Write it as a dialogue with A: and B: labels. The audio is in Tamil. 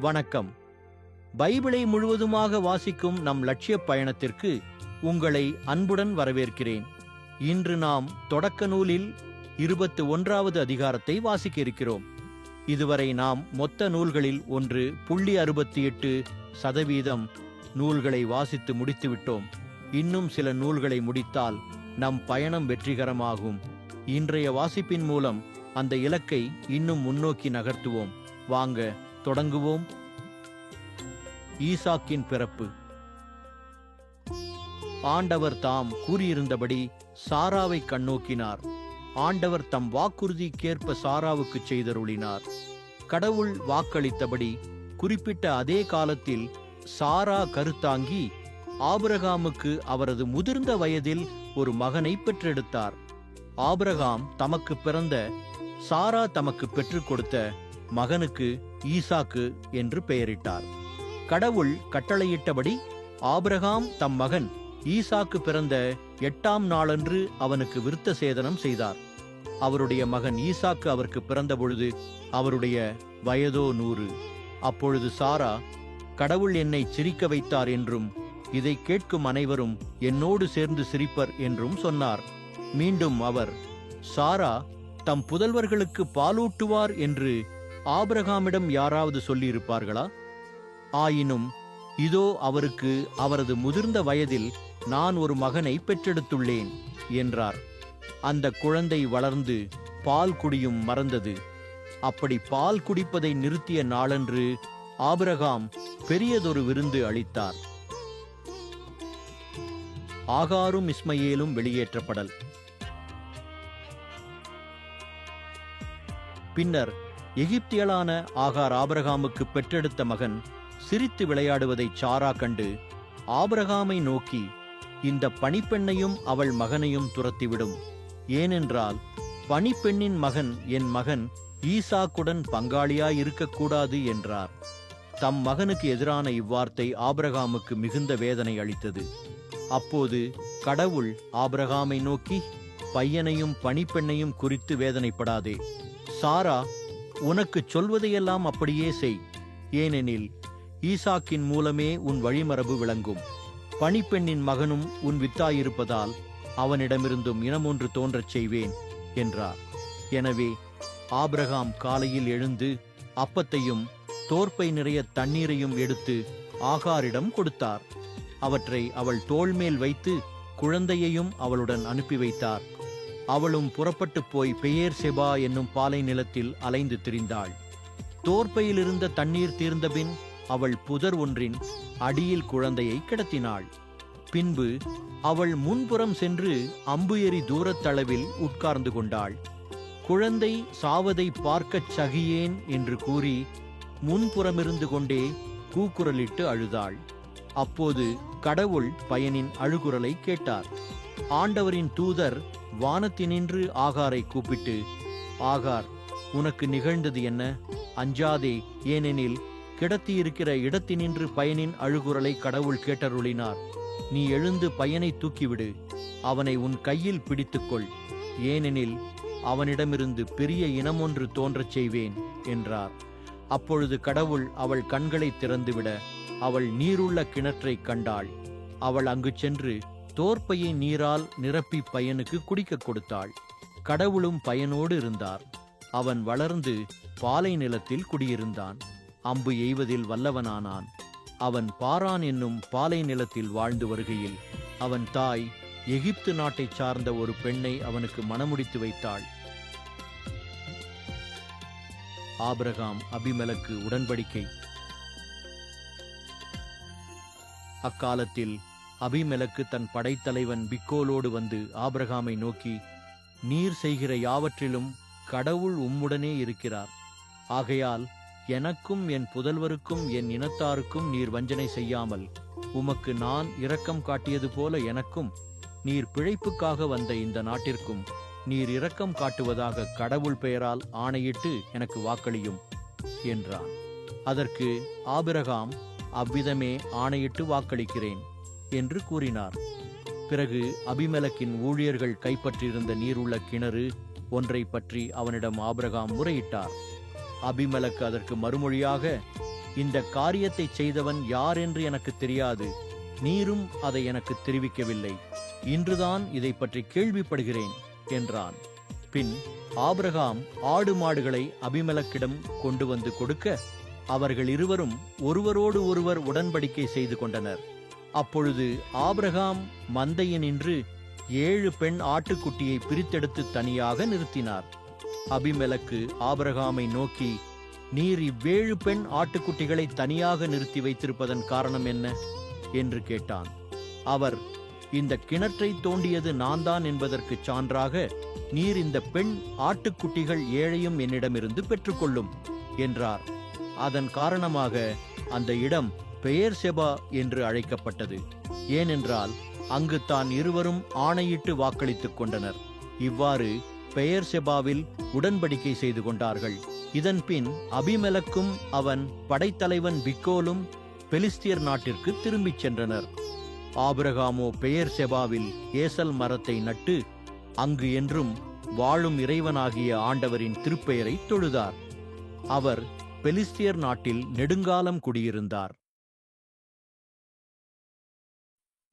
A: வணக்கம். பைபிளை முழுவதுமாக வாசிக்கும் நம் லட்சிய பயணத்திற்கு உங்களை அன்புடன் வரவேற்கிறேன். இன்று நாம் தொடக்க நூலில் இருபத்து ஒன்றாவது அதிகாரத்தை வாசிக்க இருக்கிறோம். இதுவரை நாம் மொத்த நூல்களில் ஒன்று புள்ளி அறுபத்தி எட்டு சதவீதம் நூல்களை வாசித்து முடித்துவிட்டோம். இன்னும் சில நூல்களை முடித்தால் நம் பயணம் வெற்றிகரமாகும். இன்றைய வாசிப்பின் மூலம் அந்த இலக்கை இன்னும் முன்னோக்கி நகர்த்துவோம். வாங்க தொடங்குவோம். ஈசாக்கின் பிறப்பு. ஆண்டவர் தாம் கூறியிருந்தபடி சாராவை கண்ணோக்கினார். ஆண்டவர் தம் வாக்குறுதிக்கேற்ப சாராவுக்கு செய்தருளினார். கடவுள் வாக்களித்தபடி குறிப்பிட்ட அதே காலத்தில் சாரா கருத்தாங்கி ஆபிரகாமுக்கு அவரது முதிர்ந்த வயதில் ஒரு மகனை பெற்றெடுத்தார். ஆபிரகாம் தமக்கு பிறந்த சாரா தமக்கு பெற்றுக் கொடுத்த மகனுக்கு ஈசாக்கு என்று பெயரிட்டார். கடவுள் கட்டளையிட்டபடி ஆபிரகாம் தம் மகன் ஈசாக்கு பிறந்த எட்டாம் நாளன்று அவனுக்கு விருத்த சேதனம் செய்தார். அவருடைய மகன் ஈசாக்கு அவருக்கு பிறந்த பொழுது அவருடைய வயதோ நூறு. அப்பொழுது சாரா கடவுள் என்னை சிரிக்க வைத்தார் என்றும் இதை கேட்கும் அனைவரும் என்னோடு சேர்ந்து சிரிப்பர் என்றும் சொன்னார். மீண்டும் அவர் சாரா தம் புதல்வர்களுக்கு பாலூட்டுவார் என்று ஆபிரகாமிடம் யாராவது சொல்லியிருப்பார்களா? ஆயினும் இதோ அவருக்கு அவரது முதிர்ந்த வயதில் நான் ஒரு மகனை பெற்றெடுத்துள்ளேன் என்றார். அந்த குழந்தை வளர்ந்து பால் குடியும் மறந்தது. அப்படி பால் குடிப்பதை நிறுத்திய நாளன்று ஆபிரகாம் பெரியதொரு விருந்து அளித்தார். ஆகாரும் இஸ்மையேலும் வெளியேற்றப்படல். பின்னர் எகிப்தியலான ஆகார் ஆபரகாமுக்கு பெற்றெடுத்த மகன் சிரித்து விளையாடுவதை சாரா கண்டு ஆபிரகாமை நோக்கி இந்த பணிப்பெண்ணையும் அவள் மகனையும் துரத்திவிடும். ஏனென்றால் பணிப்பெண்ணின் மகன் என் மகன் ஈசாக்குடன் பங்காளியாய் இருக்கக்கூடாது என்றார். தம் மகனுக்கு எதிரான இவ்வார்த்தை ஆபிரகாமுக்கு மிகுந்த வேதனை அளித்தது. அப்போது கடவுள் ஆபிரகாமை நோக்கி பையனையும் பணிப்பெண்ணையும் குறித்து வேதனைப்படாதே. சாரா உனக்கு சொல்வதையெல்லாம் அப்படியே செய். ஏனெனில் ஈசாக்கின் மூலமே உன் வழிமரபு விளங்கும். பணிப்பெண்ணின் மகனும் உன் வித்தாயிருப்பதால் அவனிடமிருந்தும் இனமொன்று தோன்றச் செய்வேன் என்றார். எனவே ஆபிரகாம் காலையில் எழுந்து அப்பத்தையும் தோற்பை நிறைய தண்ணீரையும் எடுத்து ஆகாரிடம் கொடுத்தார். அவற்றை அவள் தோள்மேல் வைத்து குழந்தையையும் அவளுடன் அனுப்பி வைத்தார். அவளும் புறப்பட்டு போய் பெயர் செபா என்னும் பாலை நிலத்தில் அலைந்து திரிந்தாள். தோற்பையிலிருந்த தண்ணீர் தீர்ந்தபின் அவள் புதர் ஒன்றின் அடியில் குழந்தையை கிடத்தினாள். பின்பு அவள் முன்புறம் சென்று அம்பு எறி தூரத்தளவில் உட்கார்ந்து கொண்டாள். குழந்தை சாவதை பார்க்கச் சகியேன் என்று கூறி முன்புறமிருந்து கொண்டே கூக்குரலிட்டு அழுதாள். அப்போது கடவுள் பயனின் அழுகுரலை கேட்டார். ஆண்டவரின் தூதர் வானத்தினின்று ஆகாரை கூப்பிட்டு ஆகார் உனக்கு நிகழ்ந்தது என்ன? அஞ்சாதே ஏனெனில் கிடத்தியிருக்கிற இடத்தினின்று பயனின் அழுகுரலை கடவுள் கேட்டருளினார். நீ எழுந்து பையனை தூக்கிவிடு. அவனை உன் கையில் பிடித்துக்கொள். ஏனெனில் அவனிடமிருந்து பெரிய இனமொன்று தோன்றச் செய்வேன் என்றார். அப்பொழுது கடவுள் அவள் கண்களை திறந்துவிட அவள் நீருள்ள கிணற்றைக் கண்டாள். அவள் அங்கு சென்று தோற்பையை நீரால் நிரப்பி பையனுக்கு குடிக்கக் கொடுத்தாள். கடவுளும் பயனோடு இருந்தார். அவன் வளர்ந்து பாலை நிலத்தில் குடியிருந்தான். அம்பு எய்வதில் வல்லவனானான். அவன் பாரான் என்னும் பாலை நிலத்தில் வாழ்ந்து வருகையில் அவன் தாய் எகிப்து நாட்டைச் சார்ந்த ஒரு பெண்ணை அவனுக்கு மணமுடித்து வைத்தாள். ஆபிரகாம் அபிமலக்கு உடன்படிக்கை. அக்காலத்தில் அபிமெலக்கு தன் படைத்தலைவன் பிக்கோலோடு வந்து ஆபிரகாமை நோக்கி நீர் செய்கிற யாவற்றிலும் கடவுள் உம்முடனே இருக்கிறார். ஆகையால் எனக்கும் என் புதல்வருக்கும் என் இனத்தாருக்கும் நீர் வஞ்சனை செய்யாமல் உமக்கு நான் இரக்கம் காட்டியது போல எனக்கும் நீர் பிழைப்புக்காக வந்த இந்த நாட்டிற்கும் நீர் இரக்கம் காட்டுவதாக கடவுள் பெயரால் ஆணையிட்டு எனக்கு வாக்களியும் என்றான். அதற்கு ஆபிரகாம் அவ்விதமே ஆணையிட்டு வாக்களிக்கிறேன். என்று கூறினார். பிறகு அபிமலக்கின் ஊழியர்கள் கைப்பற்றியிருந்த நீருள்ள கிணறு ஒன்றை பற்றி அவனிடம் ஆபிரகாம் முறையிட்டார். அபிமலக்கு அதற்கு மறுமொழியாக இந்த காரியத்தை செய்தவன் யார் என்று எனக்கு தெரியாது. நீரும் அதை எனக்கு தெரிவிக்கவில்லை. இன்றுதான் இதை பற்றி கேள்விப்படுகிறேன் என்றான். பின் ஆபிரகாம் ஆடு மாடுகளை அபிமலக்கிடம் கொண்டு வந்து கொடுக்க அவர்கள் இருவரும் ஒருவரோடு ஒருவர் உடன்படிக்கை செய்து கொண்டனர். அப்பொழுது ஆபிரகாம் மந்தையினின்று ஏழு பெண் ஆட்டுக்குட்டியை பிரித்தெடுத்து தனியாக நிறுத்தினார். அபிமெலக்கு ஆபிரகாமை நோக்கி நீர் இவ்வேழு பெண் ஆட்டுக்குட்டிகளை தனியாக நிறுத்தி வைத்திருப்பதன் காரணம் என்ன? என்று கேட்டான். அவர் இந்த கிணற்றை தோண்டியது நான்தான் என்பதற்குச் சான்றாக நீர் இந்த பெண் ஆட்டுக்குட்டிகள் ஏழையும் என்னிடமிருந்து பெற்றுக்கொள்ளும் என்றார். அதன் காரணமாக அந்த இடம் பெயர் செபா என்று அழைக்கப்பட்டது. ஏனென்றால் அங்கு தான் இருவரும் ஆணையிட்டு வாக்களித்துக் கொண்டனர். இவ்வாறு பெயர் செபாவில் உடன்படிக்கை செய்து கொண்டார்கள். இதன்பின் அபிமெலக்கும் அவன் படைத்தலைவன் பிக்கோலும் பெலிஸ்தியர் நாட்டிற்கு திரும்பிச் சென்றனர். ஆபிரகாமோ பெயர் செபாவில் ஏசல் மரத்தை நட்டு அங்கு என்றும் வாழும் இறைவனாகிய ஆண்டவரின் திருப்பெயரை தொழுதார். அவர் பெலிஸ்தியர் நாட்டில் நெடுங்காலம் குடியிருந்தார்.